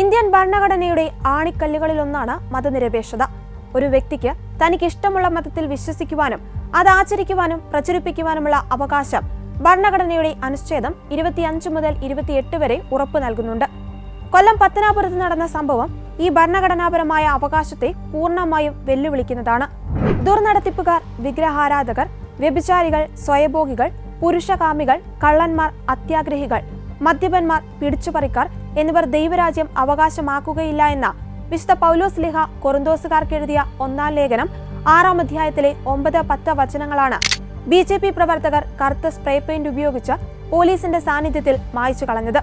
Indian ഭരണഘടനയുടെ ആണിക്കല്ലുകളിലൊന്നാണ് മതനിരപേക്ഷത. ഒരു വ്യക്തിക്ക് തനിക്ക് ഇഷ്ടമുള്ള മതത്തിൽ വിശ്വസിക്കുവാനും അത് ആചരിക്കുവാനും പ്രചരിപ്പിക്കുവാനുമുള്ള അവകാശം ഭരണഘടനയുടെ അനുച്ഛേദം ഇരുപത്തിയഞ്ച് മുതൽ ഇരുപത്തിയെട്ട് വരെ ഉറപ്പു നൽകുന്നുണ്ട്. കൊല്ലം പത്തനാപുരത്ത് നടന്ന സംഭവം ഈ ഭരണഘടനാപരമായ അവകാശത്തെ പൂർണമായും വെല്ലുവിളിക്കുന്നതാണ്. ദുർനടത്തിപ്പുകാർ വിഗ്രഹാരാധകർ വ്യഭിചാരികൾ സ്വയഭോഗികൾ പുരുഷകാമികൾ കള്ളന്മാർ അത്യാഗ്രഹികൾ മദ്യപന്മാർ പിടിച്ചുപറിക്കാർ എന്നിവർ ദൈവരാജ്യം അവകാശമാക്കുകയില്ല എന്ന വിശുദ്ധ പൗലോസ് ലിഹ കൊറിന്തോസുകാർക്ക് എഴുതിയ ഒന്നാം ലേഖനം ആറാം അധ്യായത്തിലെ ഒമ്പത് പത്ത് വചനങ്ങളാണ്. ബി ജെ പി പ്രവർത്തകർ കറുത്ത സ്പ്രേ പെയിന്റ് ഉപയോഗിച്ച് പോലീസിന്റെ സാന്നിധ്യത്തിൽ മായ്ച്ചു കളഞ്ഞത്.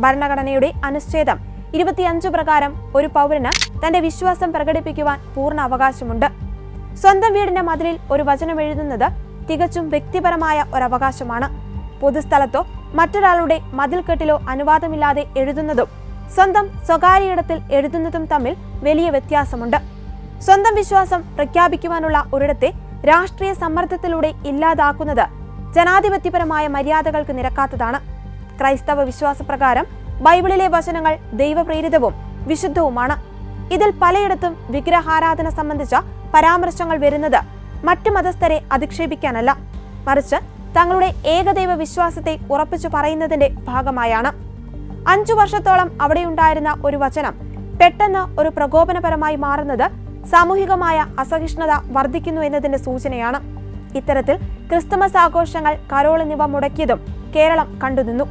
ഭരണഘടനയുടെ അനുച്ഛേദം ഇരുപത്തിയഞ്ച് പ്രകാരം ഒരു പൗരന് തന്റെ വിശ്വാസം പ്രകടിപ്പിക്കുവാൻ പൂർണ അവകാശമുണ്ട്. സ്വന്തം വീടിന്റെ മതിലിൽ ഒരു വചനം എഴുതുന്നത് തികച്ചും വ്യക്തിപരമായ ഒരവകാശമാണ്. പൊതുസ്ഥലത്തോ മറ്റൊരാളുടെ മതിൽക്കെട്ടിലോ അനുവാദമില്ലാതെ എഴുതുന്നതും സ്വന്തം സ്വകാര്യയിടത്തിൽ എഴുതുന്നതും തമ്മിൽ വലിയ വ്യത്യാസമുണ്ട്. സ്വന്തം വിശ്വാസം പ്രഖ്യാപിക്കുവാനുള്ള ഒരിടത്തെ രാഷ്ട്രീയ സമ്മർദ്ദത്തിലൂടെ ഇല്ലാതാക്കുന്നത് ജനാധിപത്യപരമായ മര്യാദകൾക്ക് നിരക്കാത്തതാണ്. ക്രൈസ്തവ വിശ്വാസപ്രകാരം ബൈബിളിലെ വചനങ്ങൾ ദൈവപ്രേരിതവും വിശുദ്ധവുമാണ്. ഇതിൽ പലയിടത്തും വിഗ്രഹാരാധന സംബന്ധിച്ച പരാമർശങ്ങൾ വരുന്നത് മറ്റു മതസ്ഥരെ അധിക്ഷേപിക്കാനല്ല. മറിച്ച് തങ്ങളുടെ ഏകദൈവ വിശ്വാസത്തെ ഉറപ്പിച്ചു പറയുന്നതിന്റെ ഭാഗമായാണ്. അഞ്ചു വർഷത്തോളം അവിടെയുണ്ടായിരുന്ന ഒരു വചനം പെട്ടെന്ന് ഒരു പ്രകോപനപരമായി മാറുന്നത് സാമൂഹികമായ അസഹിഷ്ണുത വർദ്ധിക്കുന്നു എന്നതിന്റെ സൂചനയാണ്. ഇത്തരത്തിൽ ക്രിസ്തുമസ് ആഘോഷങ്ങൾ കരോൾ എന്നിവ മുടക്കിയതും കേരളം കണ്ടുനിന്നു.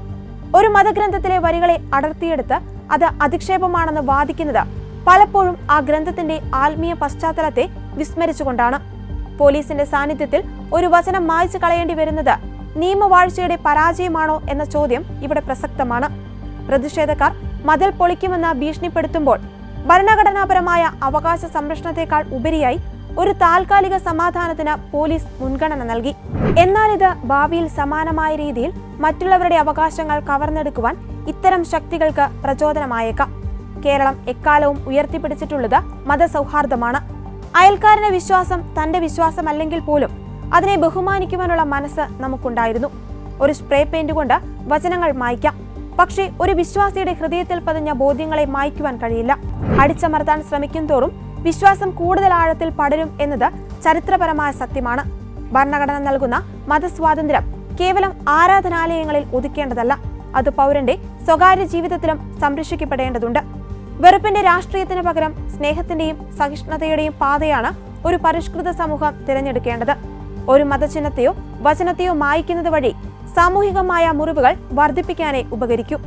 ഒരു മതഗ്രന്ഥത്തിലെ വരികളെ അടർത്തിയെടുത്ത് അത് അധിക്ഷേപമാണെന്ന് വാദിക്കുന്നത് പലപ്പോഴും ആ ഗ്രന്ഥത്തിന്റെ ആത്മീയ പശ്ചാത്തലത്തെ വിസ്മരിച്ചുകൊണ്ടാണ്. പോലീസിന്റെ സാന്നിധ്യത്തിൽ ഒരു വചനം മായ്ച്ചു കളയേണ്ടി വരുന്നത് നിയമവാഴ്ചയുടെ പരാജയമാണോ എന്ന ചോദ്യം ഇവിടെ പ്രസക്തമാണ്. പ്രതിഷേധക്കാർ മതിൽ പൊളിക്കുമെന്ന് ഭീഷണിപ്പെടുത്തുമ്പോൾ ഭരണഘടനാപരമായ അവകാശ സംരക്ഷണത്തെക്കാൾ ഉപരിയായി ഒരു താൽക്കാലിക സമാധാനത്തിന് പോലീസ് മുൻഗണന നൽകി. എന്നാൽ ഇത് ഭാവിയിൽ സമാനമായ രീതിയിൽ മറ്റുള്ളവരുടെ അവകാശങ്ങൾ കവർന്നെടുക്കുവാൻ ഇത്തരം ശക്തികൾക്ക് പ്രചോദനമായേക്കാം. കേരളം എക്കാലവും ഉയർത്തിപ്പിടിച്ചിട്ടുള്ളത് മതസൗഹാർദ്ദമാണ്. അയൽക്കാരന്റെ വിശ്വാസം തന്റെ വിശ്വാസമല്ലെങ്കിൽ പോലും അതിനെ ബഹുമാനിക്കുവാനുള്ള മനസ്സ് നമുക്കുണ്ടായിരുന്നു. ഒരു സ്പ്രേ പെയിന്റ് കൊണ്ട് വചനങ്ങൾ മായ്ക്കാം. പക്ഷേ ഒരു വിശ്വാസിയുടെ ഹൃദയത്തിൽ പതിഞ്ഞ ബോധ്യങ്ങളെ മായ്ക്കുവാൻ കഴിയില്ല. അടിച്ചമർത്താൻ ശ്രമിക്കും തോറും വിശ്വാസം കൂടുതൽ ആഴത്തിൽ പടരും എന്നത് ചരിത്രപരമായ സത്യമാണ്. ഭരണഘടന നൽകുന്ന മതസ്വാതന്ത്ര്യം കേവലം ആരാധനാലയങ്ങളിൽ ഒതുക്കേണ്ടതല്ല. അത് പൗരന്റെ സ്വകാര്യ ജീവിതത്തിലും സംരക്ഷിക്കപ്പെടേണ്ടതുണ്ട്. വെറുപ്പിന്റെ രാഷ്ട്രീയത്തിന് പകരം സ്നേഹത്തിന്റെയും സഹിഷ്ണുതയുടെയും പാതയാണ് ഒരു പരിഷ്കൃത സമൂഹം തിരഞ്ഞെടുക്കേണ്ടത്. ഒരു മതചിഹ്നത്തെയോ വചനത്തെയോ മായ്ക്കുന്നത് വഴി സാമൂഹികമായ മുറിവുകൾ വർദ്ധിപ്പിക്കാനേ ഉപകരിക്കൂ.